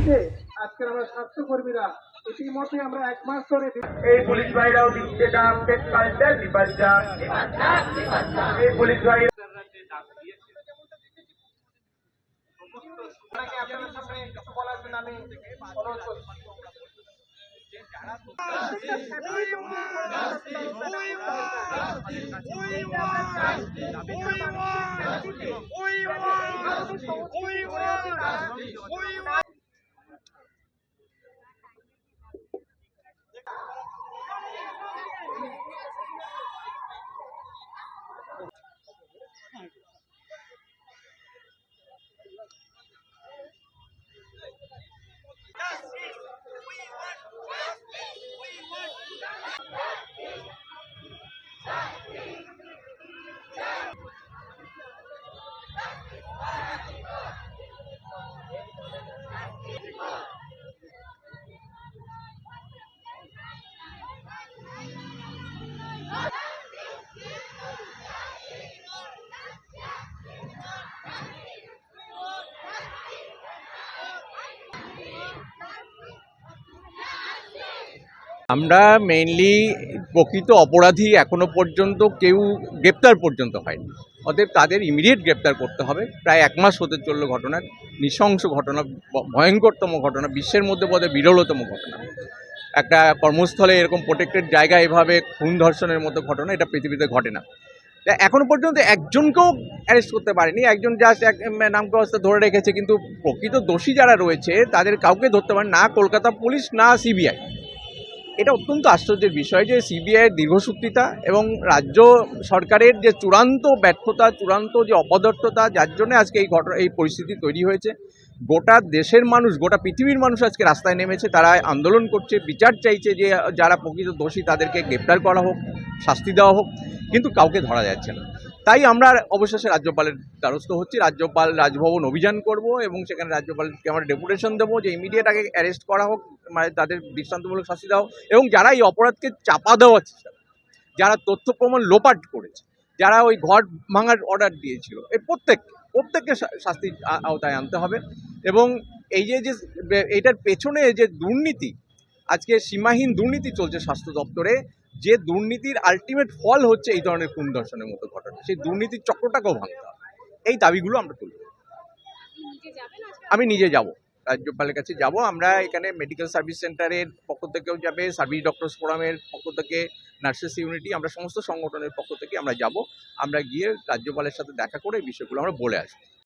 দিতে আজকে আমরা স্বাস্থ্যকর্মীরা ইতিমধ্যে আমরা এক মাস ধরে এই পুলিশ ভাইরাও দিচ্ছে ডাক টেক কালচার বিপাজ্জা এই পুলিশ ভাই কিছু বলার জন্য আমরা মেইনলি প্রকৃত অপরাধী এখনও পর্যন্ত কেউ গ্রেপ্তার পর্যন্ত হয়নি। অতএব তাদের ইমিডিয়েট গ্রেপ্তার করতে হবে। প্রায় এক মাস হতে চলল ঘটনার। নৃশংস ঘটনা ভয়ঙ্করতম ঘটনা, বিশ্বের মধ্যে বোধহয় বিরলতম ঘটনা। একটা কর্মস্থলে এরকম প্রোটেক্টেড জায়গায় এভাবে খুন ধর্ষণের মতো ঘটনা এটা পৃথিবীতে ঘটে না। এখনও পর্যন্ত একজনকেও অ্যারেস্ট করতে পারেনি। একজন জাস্ট এক নামকে অবস্থা ধরে রেখেছে। কিন্তু প্রকৃত দোষী যারা রয়েছে, তাদের কাউকে ধরতে পারে না। কলকাতা পুলিশ না সিবিআই এটা অত্যন্ত আশ্চর্যের বিষয় যে সিবিআইয়ের দীর্ঘসূত্রিতা এবং রাজ্য সরকারের যে চূড়ান্ত ব্যর্থতা, চূড়ান্ত যে অপদার্থতা, যার জন্য আজকে এই ঘটনা, এই পরিস্থিতি তৈরি হয়েছে। গোটা দেশের মানুষ, গোটা পৃথিবীর মানুষ আজকে রাস্তায় নেমেছে, তারা আন্দোলন করছে, বিচার চাইছে যে যারা প্রকৃত দোষী তাদেরকে গ্রেপ্তার করা হোক, শাস্তি দেওয়া হোক, কিন্তু কাউকে ধরা যাচ্ছে না। তাই আমরা অবশেষে রাজ্যপালের দ্বারস্থ হচ্ছি। রাজ্যপাল রাজভবন অভিযান করব এবং সেখানে রাজ্যপালকে আমরা ডেপুটেশন দেবো যে ইমিডিয়েট আগে অ্যারেস্ট করা হোক মানে তাদের দৃষ্টান্তমূলক শাস্তি দেওয়া হোক এবং যারা এই অপরাধকে চাপা দেওয়ার চেষ্টা যারা তথ্য প্রমাণ লোপাট করেছে, যারা ওই ঘর ভাঙার অর্ডার দিয়েছিল, এই প্রত্যেক প্রত্যেককে শা- শাস্তির আওতায় আনতে হবে এবং এই যে যে এইটার পেছনে যে দুর্নীতি, আজকে সীমাহীন দুর্নীতি চলছে স্বাস্থ্য দপ্তরে যে দুর্নীতির আলটিমেট ফল হচ্ছে এই ধরনের খুন দর্শনের মতো ঘটনা। সেই দুর্নীতির চক্রটাকেও ভাঙতে এই দাবিগুলো আমরা তুলব। আমি নিজে যাব। রাজ্যপালের কাছে যাব। আমরা এখানে মেডিকেল সার্ভিস সেন্টারের পক্ষ থেকেও যাবে সার্ভিস ডক্টরস ফোরামের পক্ষ থেকে নার্সেস ইউনিটি আমরা সমস্ত সংগঠনের পক্ষ থেকে আমরা যাব। আমরা গিয়ে রাজ্যপালের সাথে দেখা করে এই বিষয়গুলো আমরা বলে আসব।